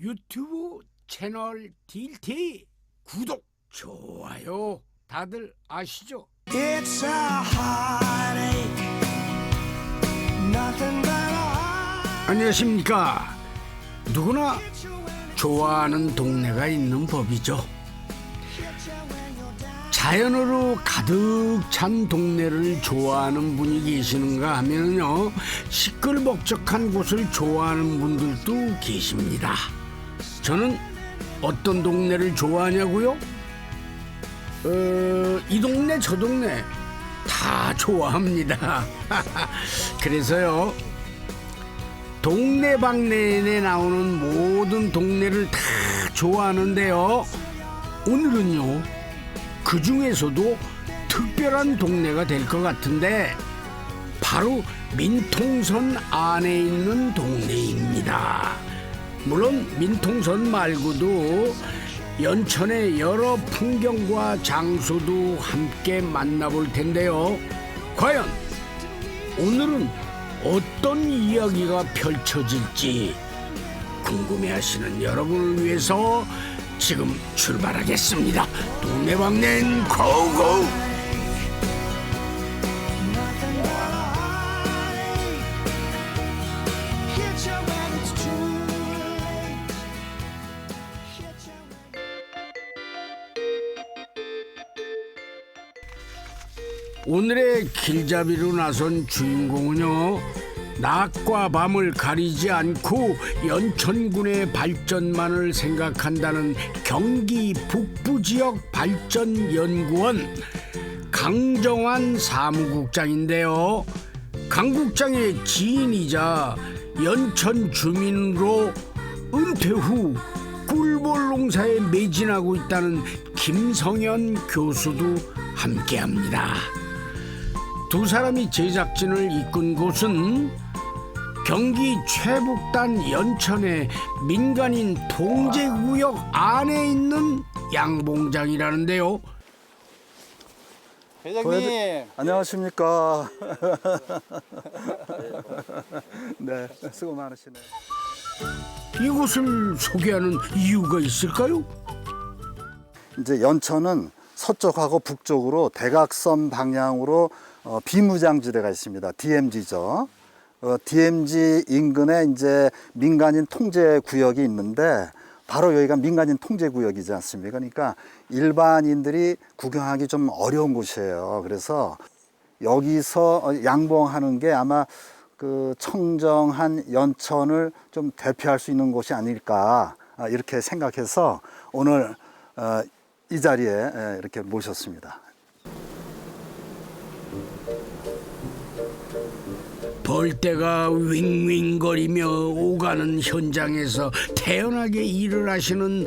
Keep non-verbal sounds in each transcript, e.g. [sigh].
유튜브 채널 딜티 구독, 좋아요. 다들 아시죠? It's a heartache, nothing but a heart. 안녕하십니까? 누구나 좋아하는 동네가 있는 법이죠. 자연으로 가득 찬 동네를 좋아하는 분이 계시는가 하면요. 시끌벅적한 곳을 좋아하는 분들도 계십니다 저는 어떤 동네를 좋아하냐고요? 어, 이 동네 저 동네 다 좋아합니다 [laughs] 그래서요 동네방네에 나오는 모든 동네를 다 좋아하는데요. 오늘은요, 그 중에서도 특별한 동네가 될 것 같은데, 바로 민통선 안에 있는 동네입니다. 물론 민통선 말고도 연천의 여러 풍경과 장소도 함께 만나볼 텐데요. 과연 오늘은 어떤 이야기가 펼쳐질지 궁금해하시는 여러분을 위해서 지금 출발하겠습니다. 동네방넨 고고! 오늘의 길잡이로 나선 주인공은요. 낮과 밤을 가리지 않고 연천군의 발전만을 생각한다는 경기 북부 지역 발전 연구원 강정환 사무국장인데요. 강 국장의 지인이자 연천 주민으로 은퇴 후 꿀벌 농사에 매진하고 있다는 김성현 교수도 함께합니다. 두 사람이 제작진을 이끈 곳은 경기 최북단 연천의 민간인 통제구역 안에 있는 양봉장이라는데요. 회장님 안녕하십니까. [laughs] 네, 수고 많으시네요. 이곳을 소개하는 이유가 있을까요? 이제 연천은 서쪽하고 북쪽으로 대각선 방향으로 어, 비무장지대가 있습니다. DMZ죠. 어, DMZ 인근에 이제 민간인 통제 구역이 있는데 바로 여기가 민간인 통제 구역이지 않습니까? 그러니까 일반인들이 구경하기 좀 어려운 곳이에요. 그래서 여기서 어, 양봉하는 게 아마 그 청정한 연천을 좀 대표할 수 있는 곳이 아닐까 아, 이렇게 생각해서 오늘 어, 이 자리에 에, 이렇게 모셨습니다. 벌떼가 윙윙거리며 오가는 현장에서 태연하게 일을 하시는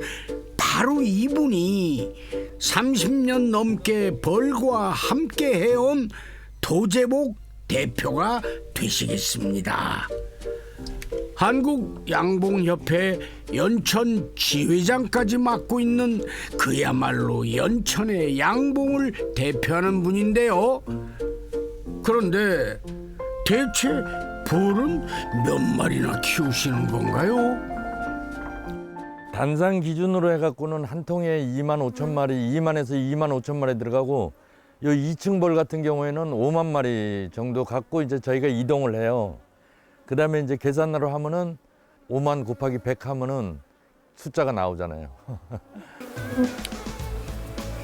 바로 이분이 30년 넘게 벌과 함께 해온 도제복 대표가 되시겠습니다. 한국 양봉협회 연천 지회장까지 맡고 있는 그야말로 연천의 양봉을 대표하는 분인데요. 그런데 대체 벌은 몇 마리나 키우시는 건가요? 단상 기준으로 해갖고는 한 통에 2만 5천 마리, 2만에서 2만 5천 마리 들어가고 요 2층 벌 같은 경우에는 5만 마리 정도 갖고 이제 저희가 이동을 해요. 그 다음에 이제 계산으로 하면은 5만 곱하기 100 하면은 숫자가 나오잖아요.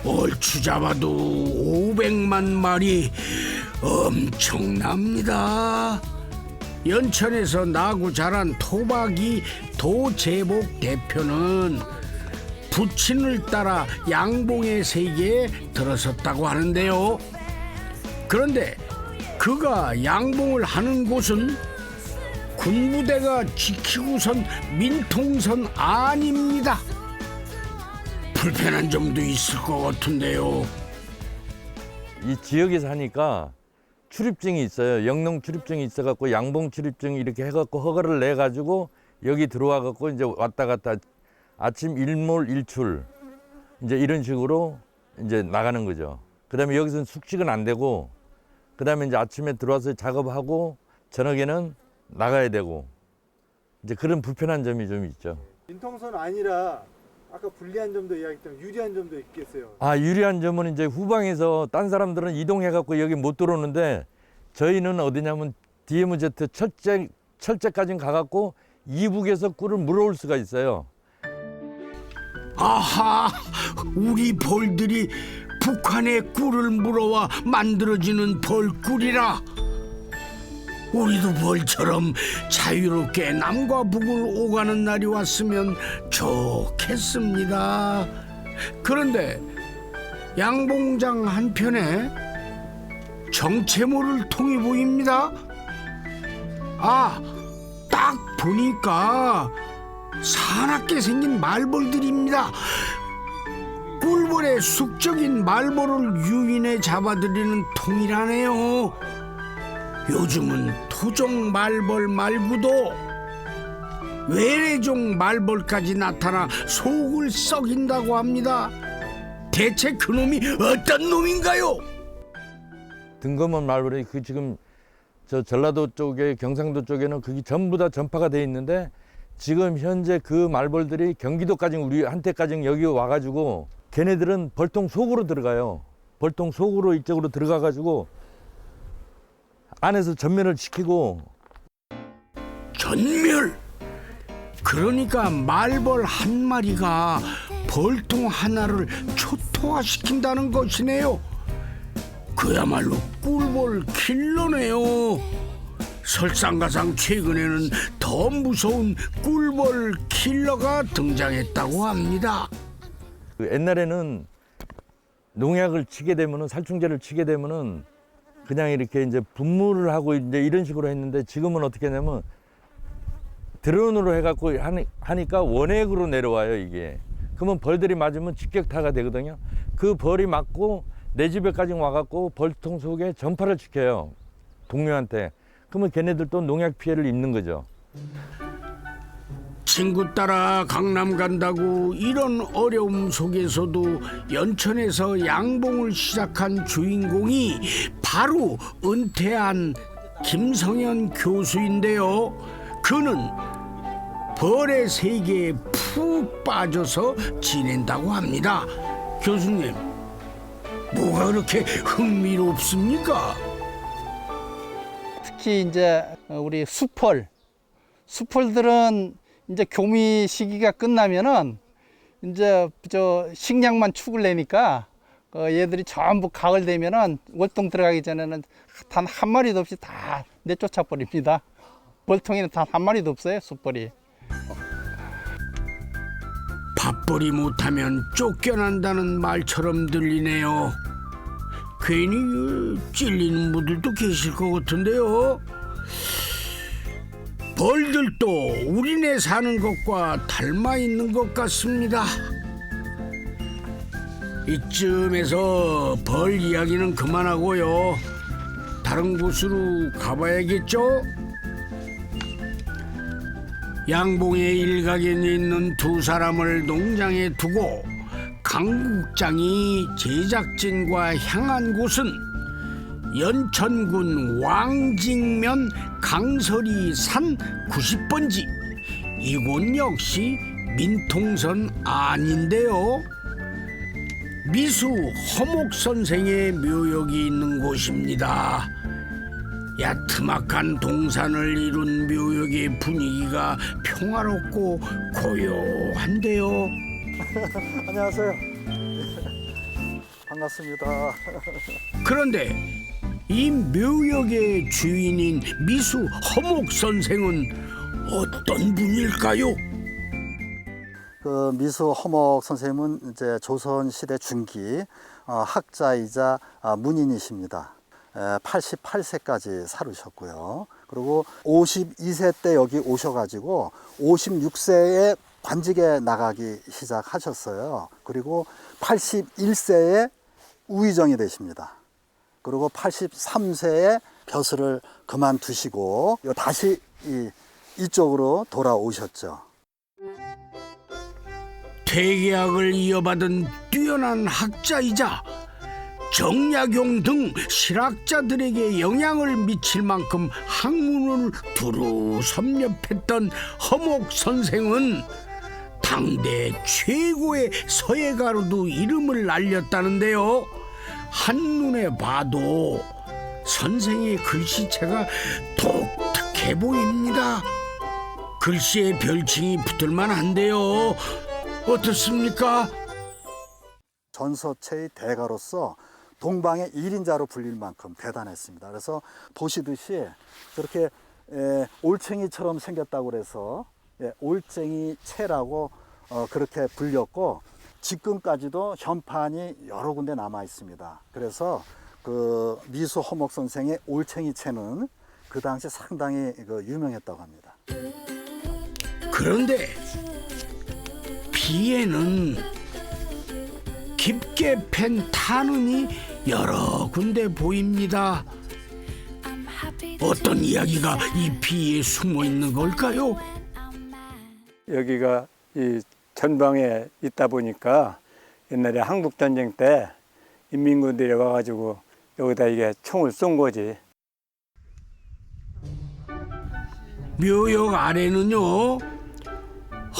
[laughs] 얼추 잡아도 500만 마리 엄청납니다. 연천에서 나고 자란 토박이 도제복 대표는 부친을 따라 양봉의 세계에 들어섰다고 하는데요. 그런데 그가 양봉을 하는 곳은 군부대가 지키고선 민통선 아닙니다. 불편한 점도 있을 것 같은데요. 이 지역에 사니까 출입증이 있어요. 영농 출입증이 있어갖고 양봉 출입증 이렇게 해갖고 허가를 내 가지고 여기 들어와갖고 이제 왔다 갔다 아침 일몰 일출 이제 이런 식으로 이제 나가는 거죠. 그다음에 여기서는 숙식은 안 되고 그다음에 이제 아침에 들어와서 작업하고 저녁에는 나가야 되고 이제 그런 불편한 점이 좀 있죠. 인통선 아니라 아까 불리한 점도 이야기했지만 유리한 점도 있겠어요. 아 유리한 점은 이제 후방에서 딴 사람들은 이동해 갖고 여기 못 들어오는데 저희는 어디냐면 DMZ 철제 철제까지 가갖고 이북에서 꿀을 물어올 수가 있어요. 아하, 우리 벌들이 북한의 꿀을 물어와 만들어지는 벌꿀이라. 우리도 벌처럼 자유롭게 남과 북을 오가는 날이 왔으면 좋겠습니다. 그런데 양봉장 한편에 정체모를 통해 보입니다. 아, 딱 보니까 사납게 생긴 말벌들입니다. 꿀벌의 숙적인 말벌을 유인해 잡아들이는 통이라네요. 요즘은 토종 말벌 말고도 외래종 말벌까지 나타나 속을 썩인다고 합니다. 대체 그놈이 어떤 놈인가요? 등검은 말벌이 그 지금 저 전라도 쪽에 경상도 쪽에는 그게 전부 다 전파가 돼 있는데 지금 현재 그 말벌들이 경기도까지 우리 한테까지 여기 와가지고 걔네들은 벌통 속으로 들어가요. 벌통 속으로 이쪽으로 들어가가지고 안에서 전면을 시키고 전멸. 그러니까 말벌 한 마리가 벌통 하나를 초토화시킨다는 것이네요. 그야말로 꿀벌 킬러네요. 설상가상 최근에는 더 무서운 꿀벌 킬러가 등장했다고 합니다. 그 옛날에는 농약을 치게 되면은 살충제를 치게 되면은 그냥 이렇게 이제 분무를 하고 이제 이런 식으로 했는데 지금은 어떻게 하냐면 드론으로 해갖고 하니, 하니까 원액으로 내려와요 이게. 그러면 벌들이 맞으면 직격타가 되거든요. 그 벌이 맞고 내 집에까지 와갖고 벌통 속에 전파를 시켜요 동료한테. 그러면 걔네들도 농약 피해를 입는 거죠. 친구 따라 강남 간다고 이런 어려움 속에서도 연천에서 양봉을 시작한 주인공이 바로 은퇴한 김성현 교수인데요. 그는 벌의 세계에 푹 빠져서 지낸다고 합니다. 교수님, 뭐가 그렇게 흥미롭습니까? 특히 이제 우리 수펄, 수펄들은 이제 교미 시기가 끝나면은 이제 저 식량만 축을 내니까 어, 얘들이 전부 가을 되면은 월동 들어가기 전에는 단 한 마리도 없이 다 내쫓아 버립니다. 벌통에는 단 한 마리도 없어요, 수펄이. 밥벌이 못하면 쫓겨난다는 말처럼 들리네요. 괜히 그 찔리는 분들도 계실 것 같은데요. 벌들도 우리네 사는 것과 닮아 있는 것 같습니다. 이쯤에서 벌 이야기는 그만하고요. 다른 곳으로 가봐야겠죠? 양봉의 일각에 있는 두 사람을 농장에 두고 강국장이 제작진과 향한 곳은 연천군 왕직면 강설이 산 90번지 이곳 역시 민통선 아닌데요 미수 허목 선생의 묘역이 있는 곳입니다. 야트막한 동산을 이룬 묘역의 분위기가 평화롭고 고요한데요. [laughs] 안녕하세요. [laughs] 반갑습니다. [laughs] 그런데 이 묘역의 주인인 미수 허목 선생은 어떤 분일까요? 그 미수 허목 선생님은 이제 조선 시대 중기 어, 학자이자 아, 문인이십니다. 88세까지 살으셨고요. 그리고 52세 때 여기 오셔가지고 56세에 관직에 나가기 시작하셨어요. 그리고 81세에 우의정이 되십니다. 그리고 83세에 벼슬을 그만두시고 다시 이, 이쪽으로 돌아오셨죠. 퇴계학을 이어받은 뛰어난 학자이자 정약용 등 실학자들에게 영향을 미칠 만큼 학문을 두루 섭렵했던 허목 선생은 당대 최고의 서예가로도 이름을 알렸다는데요. 한눈에 봐도 선생의 글씨체가 독특해 보입니다. 글씨에 별칭이 붙을 만 한데요. 어떻습니까? 전서체의 대가로서 동방의 일인자로 불릴 만큼 대단했습니다. 그래서 보시듯이 저렇게 에, 올챙이처럼 생겼다고 그래서 예, 올챙이 채라고 어, 그렇게 불렸고 지금까지도 현판이 여러 군데 남아 있습니다. 그래서 그 미수 허목 선생의 올챙이 채는 그 당시 상당히 그 유명했다고 합니다. 그런데 비에는 깊게 팬 탄흔이 여러 군데 보입니다. 어떤 이야기가 이 비에 숨어 있는 걸까요? 여기가 이 전방에 있다 보니까 옛날에 한국 전쟁 때 인민군들이 와가지고 여기다 이게 총을 쏜 거지. 묘역 아래는요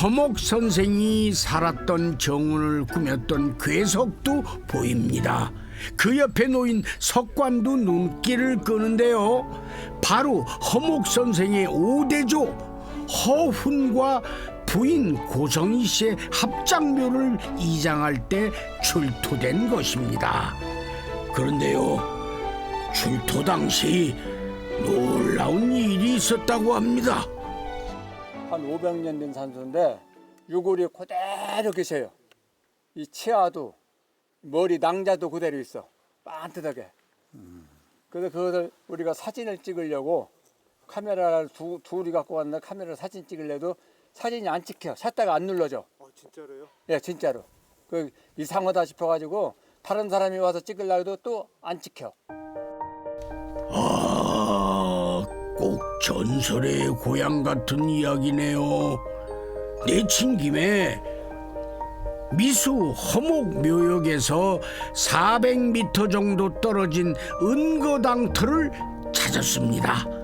허목 선생이 살았던 정원을 꾸몄던 괴석도 보입니다. 그 옆에 놓인 석관도 눈길을 끄는데요. 바로 허목 선생의 오대조 허훈과 부인 고성희 씨의 합장묘를 이장할 때 출토된 것입니다. 그런데요, 출토 당시 놀라운 일이 있었다고 합니다. 한 500년 된 산소인데 유골이 그대로 계셔요. 이 치아도 머리 낭자도 그대로 있어. 반듯하게. 그래서 그것을 우리가 사진을 찍으려고 카메라를 두, 둘이 갖고 왔는데 카메라 사진 찍으려도 사진이 안 찍혀. 샷다가 안 눌러져. 어, 진짜로요? 예, 진짜로. 그 이상하다 싶어가지고 다른 사람이 와서 찍으려고 해도 또 안 찍혀. 아, 꼭 전설의 고향 같은 이야기네요. 내친 김에 미수 허목 묘역에서 400m 정도 떨어진 은거당터를 찾았습니다.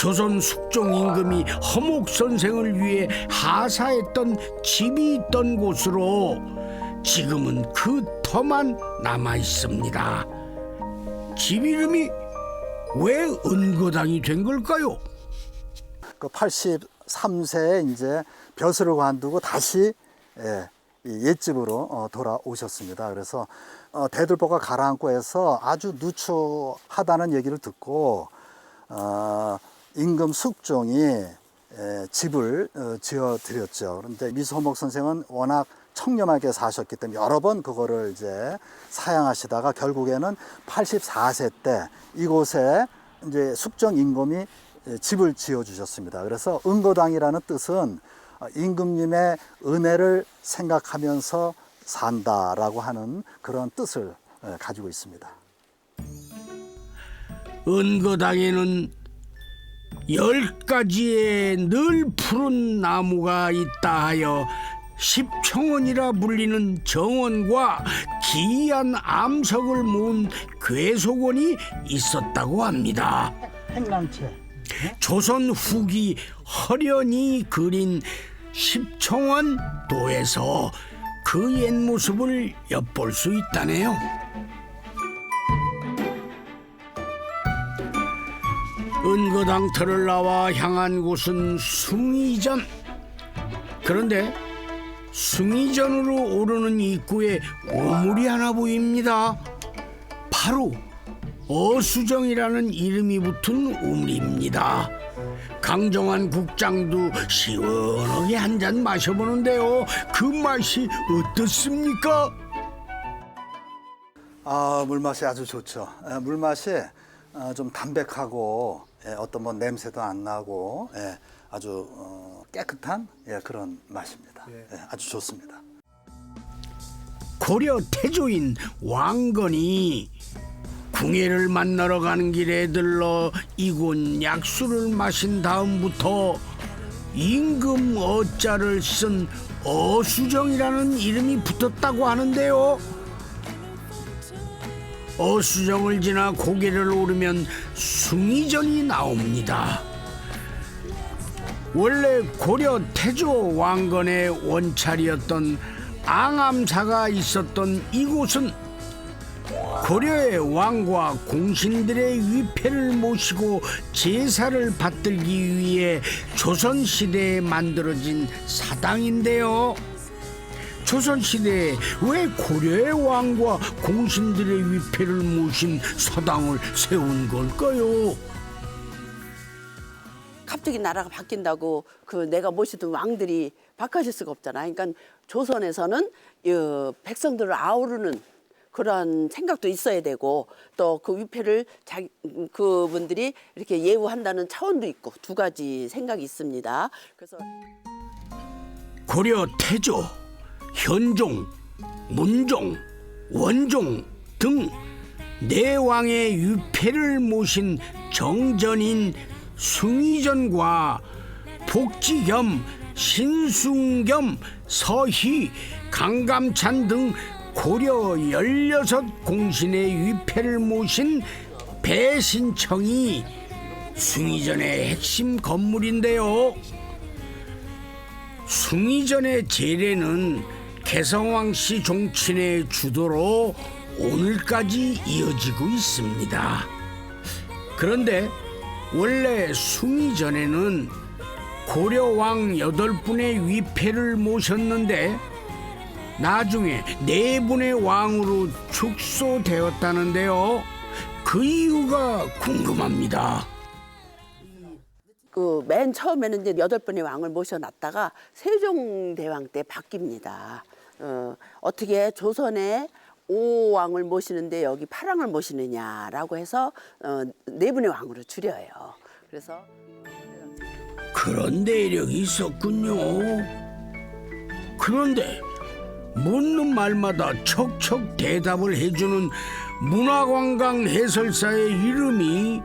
조선 숙종 임금이 허목 선생을 위해 하사했던 집이 있던 곳으로 지금은 그 터만 남아 있습니다. 집 이름이 왜 은거당이 된 걸까요? 그 83세에 이제 벼슬을 관두고 다시 예, 이 옛집으로 어, 돌아오셨습니다. 그래서 어, 대들보가 가라앉고 해서 아주 누추하다는 얘기를 듣고 어, 임금 숙종이 에, 집을 어, 지어 드렸죠. 그런데 미소목 선생은 워낙 청렴하게 사셨기 때문에 여러 번 그거를 이제 사양하시다가 결국에는 84세 때 이곳에 이제 숙종 임금이 에, 집을 지어 주셨습니다. 그래서 은거당이라는 뜻은 어, 임금님의 은혜를 생각하면서 산다라고 하는 그런 뜻을 에, 가지고 있습니다. 은거당에는 열 가지의 늘 푸른 나무가 있다 하여 십청원이라 불리는 정원과 기이한 암석을 모은 괴속원이 있었다고 합니다. 행랑채. 조선 후기 허련이 그린 십청원 도에서 그 옛 모습을 엿볼 수 있다네요. 은거당터를 나와 향한 곳은 숭이전. 그런데 숭이전으로 오르는 입구에 우물이 하나 보입니다. 바로 어수정이라는 이름이 붙은 우물입니다. 강정환 국장도 시원하게 한 잔 마셔보는데요. 그 맛이 어떻습니까? 아, 물맛이 아주 좋죠. 예, 물맛이 어, 좀 담백하고 예, 어떤 뭐 냄새도 안 나고 예, 아주 어, 깨끗한 예, 그런 맛입니다. 예, 아주 좋습니다. 고려 태조인 왕건이 궁예를 만나러 가는 길에 들러 이곳 약수를 마신 다음부터 임금 어자를 쓴 어수정이라는 이름이 붙었다고 하는데요. 어수정을 지나 고개를 오르면 숭이전이 나옵니다. 원래 고려 태조 왕건의 원찰이었던 앙암사가 있었던 이곳은 고려의 왕과 공신들의 위패를 모시고 제사를 받들기 위해 조선시대에 만들어진 사당인데요. 조선시대에 왜 고려의 왕과 공신들의 위패를 모신 사당을 세운 걸까요? 갑자기 나라가 바뀐다고 그 내가 모시던 왕들이 바꿔질 수가 없잖아. 그러니까 조선에서는 이 백성들을 아우르는 그런 생각도 있어야 되고 또 그 위패를 자 그분들이 이렇게 예우한다는 차원도 있고 두 가지 생각이 있습니다. 그래서 고려 태조, 현종, 문종, 원종 등 네 왕의 유패를 모신 정전인 숭의전과 복지 겸 신숭 겸 서희, 강감찬 등 고려 열여섯 공신의 위패를 모신 배신청이 숭의전의 핵심 건물인데요. 숭의전의 제례는 개성왕 씨 종친의 주도로 오늘까지 이어지고 있습니다. 그런데 원래 숭의전에는 고려왕 여덟 분의 위패를 모셨는데 나중에 네 분의 왕으로 축소되었다는데요. 그 이유가 궁금합니다. 그 맨 처음에는 이제 여덟 번의 왕을 모셔놨다가 세종대왕 때 바뀝니다. 어, 어떻게 조선에 오 왕을 모시는데 여기 팔왕을 모시느냐라고 해서 어, 네 분의 왕으로 줄여요. 그래서 그런 내력이 있었군요. 그런데 묻는 말마다 척척 대답을 해주는 문화관광 해설사의 이름이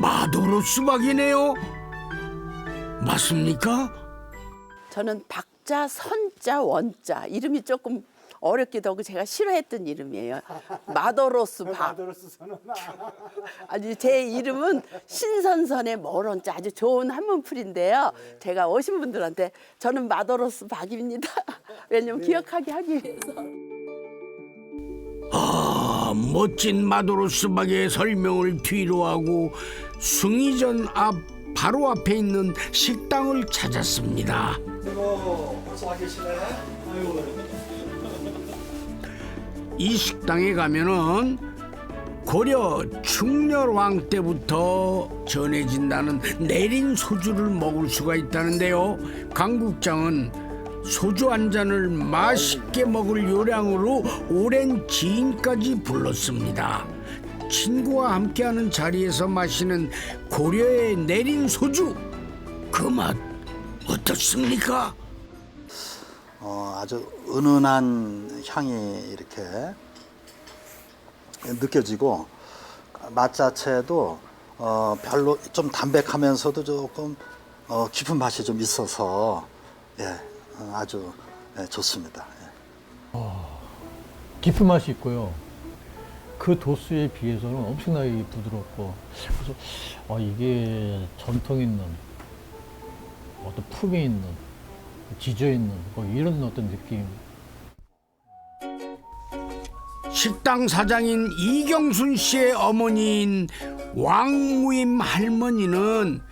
마도로 수박이네요. 맞습니까? 저는 박자, 선자, 원자 이름이 조금 어렵기도 하고 제가 싫어했던 이름이에요. 마더로스 박. 마더로스 선언. 아니 제 이름은 신선선의 머런자 아주 좋은 한문풀인데요. 제가 오신 분들한테 저는 마더로스 박입니다. [laughs] 왜냐면 기억하게 하기 위해서. 아, 멋진 마도로 수박의 설명을 뒤로 하고 숭이전 앞 바로 앞에 있는 식당을 찾았습니다. 이 식당에 가면은 고려 충렬왕 때부터 전해진다는 내린 소주를 먹을 수가 있다는데요. 강국장은 소주 한 잔을 맛있게 먹을 요량으로 오랜 지인까지 불렀습니다. 친구와 함께하는 자리에서 마시는 고려의 내린 소주 그 맛 어떻습니까? 어, 아주 은은한 향이 이렇게 느껴지고 맛 자체도 어, 별로 좀 담백하면서도 조금 어, 깊은 맛이 좀 있어서 예, 어, 아주 예, 좋습니다. 예. 깊은 맛이 있고요. 그 도수에 비해서는 엄청나게 부드럽고 그래서 아, 이게 전통 있는 어떤 품이 있는 지저 있는 뭐 이런 어떤 느낌 식당 사장인 이경순 씨의 어머니인 왕무임 할머니는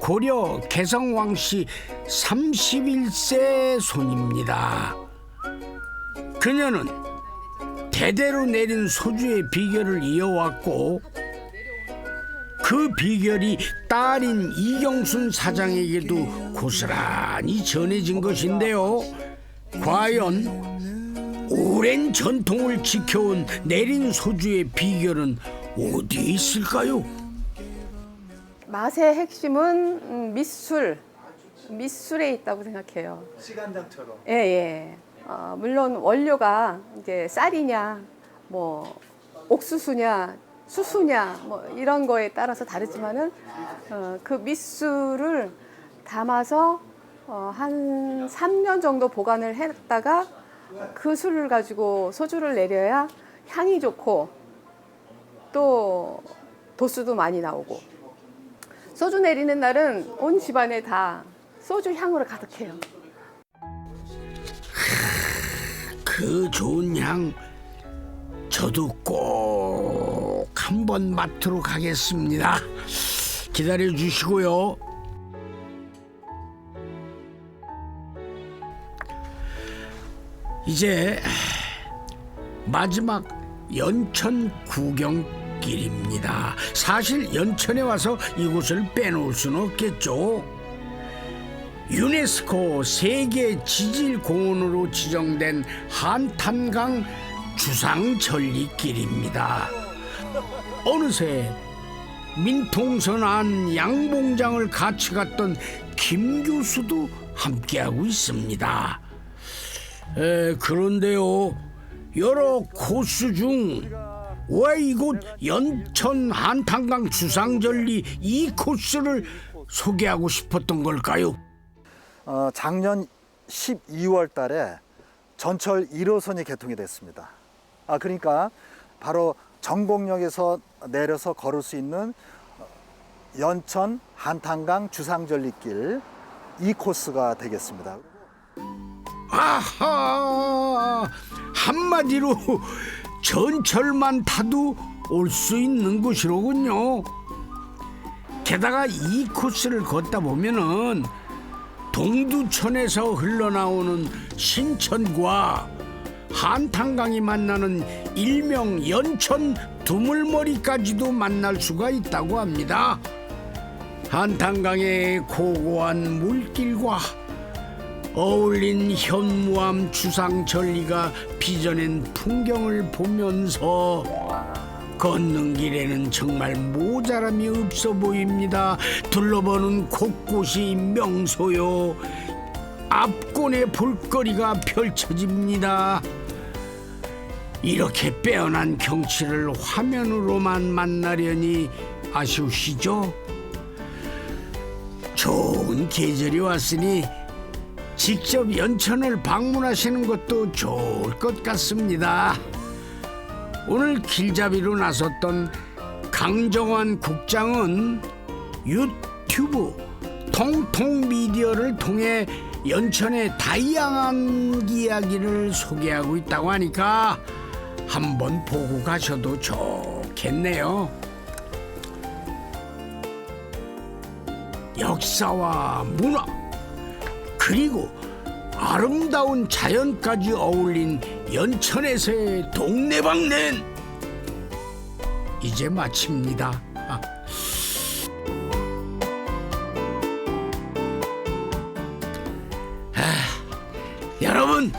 고려 개성왕 씨 31세 손입니다. 그녀는 대대로 내린 소주의 비결을 이어왔고 그 비결이 딸인 이경순 사장에게도 고스란히 전해진 것인데요. 과연 오랜 전통을 지켜온 내린 소주의 비결은 어디에 있을까요? 맛의 핵심은 음, 밑술, 밑술에 있다고 생각해요. 시간장처럼. 예, 예. 어, 물론 원료가 이제 쌀이냐, 뭐 옥수수냐, 수수냐, 뭐 이런 거에 따라서 다르지만은 어, 그 밑술을 담아서 어, 한 3년 정도 보관을 했다가 그 술을 가지고 소주를 내려야 향이 좋고 또 도수도 많이 나오고 소주 내리는 날은 온 집안에 다 소주 향으로 가득해요. 그 좋은 향 저도 꼭 한번 맡으러 가겠습니다. 기다려 주시고요. 이제 마지막 연천 구경길입니다. 사실 연천에 와서 이곳을 빼놓을 수는 없겠죠. 유네스코 세계 지질공원으로 지정된 한탄강 주상절리길입니다. 어느새 민통선 안 양봉장을 같이 갔던 김 교수도 함께하고 있습니다. 에, 그런데요, 여러 코스 중 왜 이곳 연천 한탄강 주상절리 이 코스를 소개하고 싶었던 걸까요? 어, 작년 12월 달에 전철 1호선이 개통이 됐습니다. 아, 그러니까 바로 정곡역에서 내려서 걸을 수 있는 어, 연천 한탄강 주상절리길 이 코스가 되겠습니다. 아하 한마디로 전철만 타도 올 수 있는 곳이로군요. 게다가 이 코스를 걷다 보면은 동두천에서 흘러나오는 신천과 한탄강이 만나는 일명 연천 두물머리까지도 만날 수가 있다고 합니다. 한탄강의 고고한 물길과 어울린 현무암 주상 절리가 빚어낸 풍경을 보면서 걷는 길에는 정말 모자람이 없어 보입니다. 둘러보는 곳곳이 명소요. 앞권에 볼거리가 펼쳐집니다. 이렇게 빼어난 경치를 화면으로만 만나려니 아쉬우시죠? 좋은 계절이 왔으니 직접 연천을 방문하시는 것도 좋을 것 같습니다. 오늘 길잡이로 나섰던 강정환 국장은 유튜브 통통 미디어를 통해 연천의 다양한 이야기를 소개하고 있다고 하니까 한번 보고 가셔도 좋겠네요. 역사와 문화 그리고 아름다운 자연까지 어울린 연천에서의 동네방넨 이제 마칩니다. 아. 아, 여러분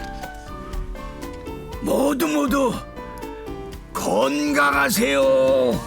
모두 모두 건강하세요.